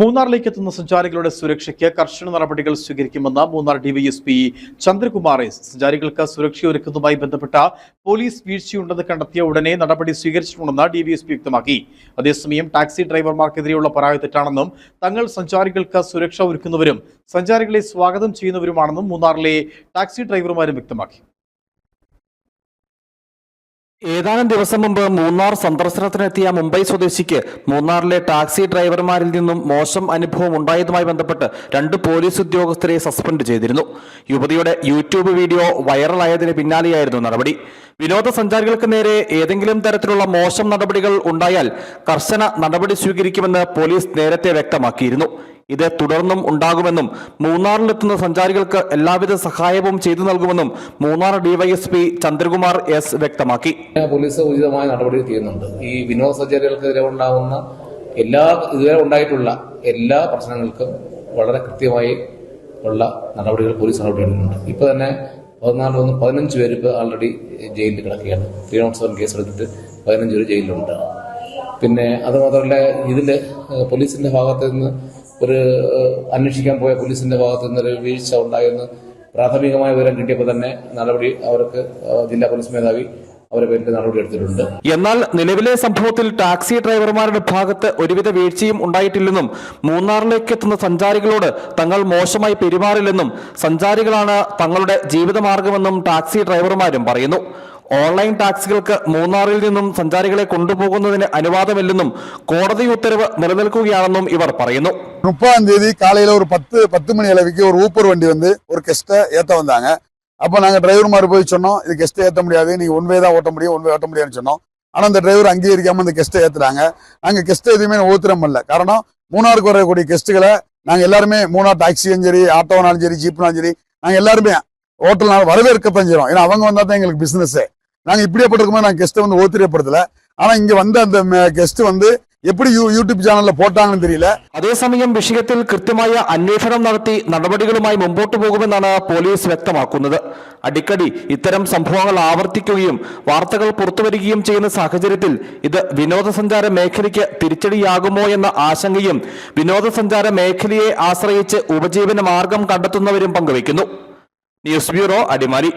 മൂന്നാറിലേക്ക് എത്തുന്ന സഞ്ചാരികളുടെ സുരക്ഷയ്ക്ക് കർശന നടപടികൾ സ്വീകരിക്കുമെന്ന് മൂന്നാർ ഡിവൈഎസ്പി ചന്ദ്രകുമാർ എസ്. സഞ്ചാരികൾക്ക് സുരക്ഷയൊരുക്കുന്നതുമായി ബന്ധപ്പെട്ട പോലീസ് വീഴ്ചയുണ്ടെന്ന് കണ്ടെത്തിയ ഉടനെ നടപടി സ്വീകരിച്ചിട്ടുണ്ടെന്ന് ഡിവൈഎസ്പി വ്യക്തമാക്കി. അതേസമയം ടാക്സി ഡ്രൈവർമാർക്കെതിരെയുള്ള പരാതി തെറ്റാണെന്നും തങ്ങൾ സഞ്ചാരികൾക്ക് സുരക്ഷ ഒരുക്കുന്നവരും സഞ്ചാരികളെ സ്വാഗതം ചെയ്യുന്നവരുമാണെന്നും മൂന്നാറിലെ ടാക്സി ഡ്രൈവർമാരും വ്യക്തമാക്കി. ഏതാനും ദിവസം മുമ്പ് മൂന്നാർ സന്ദർശനത്തിനെത്തിയ മുംബൈ സ്വദേശിക്ക് മൂന്നാറിലെ ടാക്സി ഡ്രൈവർമാരിൽ നിന്നും മോശം അനുഭവം ഉണ്ടായതുമായി ബന്ധപ്പെട്ട് രണ്ട് പോലീസ് ഉദ്യോഗസ്ഥരെ സസ്പെൻഡ് ചെയ്തിരുന്നു. യുവതിയുടെ യൂട്യൂബ് വീഡിയോ വൈറലായതിന് പിന്നാലെയായിരുന്നു നടപടി. വിനോദസഞ്ചാരികൾക്ക് നേരെ ഏതെങ്കിലും തരത്തിലുള്ള മോശം നടപടികൾ ഉണ്ടായാൽ കർശന നടപടി സ്വീകരിക്കുമെന്ന് പോലീസ് നേരത്തെ വ്യക്തമാക്കിയിരുന്നു. ഇത് തുടർന്നും ഉണ്ടാകുമെന്നും മൂന്നാറിലെത്തുന്ന സഞ്ചാരികൾക്ക് എല്ലാവിധ സഹായവും ചെയ്തു നൽകുമെന്നും മൂന്നാർ ഡിവൈഎസ്പി ചന്ദ്രകുമാർ എസ് വ്യക്തമാക്കി. പോലീസ് ഉചിതമായ നടപടി ചെയ്യുന്നുണ്ട് ഈ വിനോദസഞ്ചാരികൾക്കെതിരെ ഉണ്ടാകുന്ന എല്ലാ ഇതുവരെ ഉണ്ടായിട്ടുള്ള എല്ലാ പ്രശ്നങ്ങൾക്കും വളരെ കൃത്യമായി ഉള്ള നടപടികൾ പോലീസ് നടപടി എടുക്കുന്നുണ്ട്. ഇപ്പൊ തന്നെ പതിനാല് ഒന്ന് പതിനഞ്ച് പേര് ഇപ്പോൾ ആൾറെഡി ജയിലിൽ കിടക്കുകയാണ്. ത്രീ നോട്ട് സെവൻ കേസ് എടുത്തിട്ട് പതിനഞ്ച് പേര് ജയിലിലുണ്ട്. പിന്നെ അത് മാത്രമല്ല ഇതിൽ പോലീസിന്റെ ഭാഗത്ത് നിന്ന് ഒരു അന്വേഷിക്കാൻ പോയ പോലീസിന്റെ ഭാഗത്ത് നിന്ന് ഒരു വീഴ്ച ഉണ്ടായെന്ന് പ്രാഥമികമായ വിവരം കിട്ടിയപ്പോൾ തന്നെ നടപടി അവർക്ക് ജില്ലാ പോലീസ് മേധാവി അവരെ പേരിൽ നടപടി എടുത്തിട്ടുണ്ട്. എന്നാൽ നിലവിലെ സംഭവത്തിൽ ടാക്സി ഡ്രൈവർമാരുടെ ഭാഗത്ത് ഒരുവിധ വീഴ്ചയും ഉണ്ടായിട്ടില്ലെന്നും മൂന്നാറിലേക്ക് എത്തുന്ന സഞ്ചാരികളോട് തങ്ങൾ മോശമായി പെരുമാറില്ലെന്നും സഞ്ചാരികളാണ് തങ്ങളുടെ ജീവിതമാർഗമെന്നും ടാക്സി ഡ്രൈവർമാരും പറയുന്നു. ഓൺലൈൻ ടാക്സികൾക്ക് മൂന്നാറിൽ നിന്നും സഞ്ചാരികളെ കൊണ്ടുപോകുന്നതിന് അനുവാദമില്ലെന്നും കോടതി ഉത്തരവ് നിലനിൽക്കുകയാണെന്നും ഇവർ പറയുന്നു. முப்பதாம் தேதி காலையில ஒரு பத்து பத்து மணி அளவுக்கு ஒரு ஊப்பர் வண்டி வந்து ஒரு கெஸ்ட்டை ஏற்ற வந்தாங்க. அப்போ நாங்கள் டிரைவர் மாதிரி போய் சொன்னோம் இது கெஸ்ட்டை ஏற்ற முடியாது நீங்கள் ஒன் வே தான் ஓட்ட முடியும் ஒன் வே ஓட்ட முடியாதுன்னு சொன்னோம். ஆனால் அந்த டிரைவர் அங்கீகரிக்காம அந்த கெஸ்ட்டை ஏற்றுறாங்க நாங்கள் கெஸ்ட்டை எதுவுமே ஓத்துறம் பண்ணல காரணம் மூணாருக்கு வரக்கூடிய கெஸ்ட்டுகளை நாங்கள் எல்லாருமே மூணார் டாக்ஸியும் சரி ஆட்டோனாலும் சரி ஜீப்னாலும் சரி நாங்கள் எல்லாருமே ஹோட்டல்னால வரவேற்கத்தான் செய்கிறோம் ஏன்னா அவங்க வந்தால் தான் எங்களுக்கு நாங்கள் இப்படியே இப்படியேப்பட்டிருக்கும்போது நாங்கள் கெஸ்ட்டை வந்து ஓத்திரியப்படுத்தலை ஆனால் இங்கே வந்த அந்த கெஸ்ட்டு வந்து எப்படி யூ யூடியூப் சேனல்ல போட்டாங்கன்னு தெரியல അതേസമയം വിഷയത്തിൽ കൃത്യമായ അന്വേഷണം നടത്തി നടപടികളുമായി മുമ്പോട്ടു പോകുമെന്നാണ് പോലീസ് വ്യക്തമാക്കുന്നത് അടിക്കടി ഇത്തരം സംഭവങ്ങൾ ആവർത്തിക്കുകയും വാർത്തകൾ പുറത്തുവരികയും ചെയ്യുന്ന സാഹചര്യത്തിൽ ഇത് വിനോദസഞ്ചാര മേഖലയ്ക്ക് തിരിച്ചടിയാകുമോ എന്ന ആശങ്കയും വിനോദസഞ്ചാര മേഖലയെ ആശ്രയിച്ച് ഉപജീവന മാർഗം കണ്ടെത്തുന്നവരും പങ്കുവയ്ക്കുന്നു ന്യൂസ് ബ്യൂറോ അടിമാലി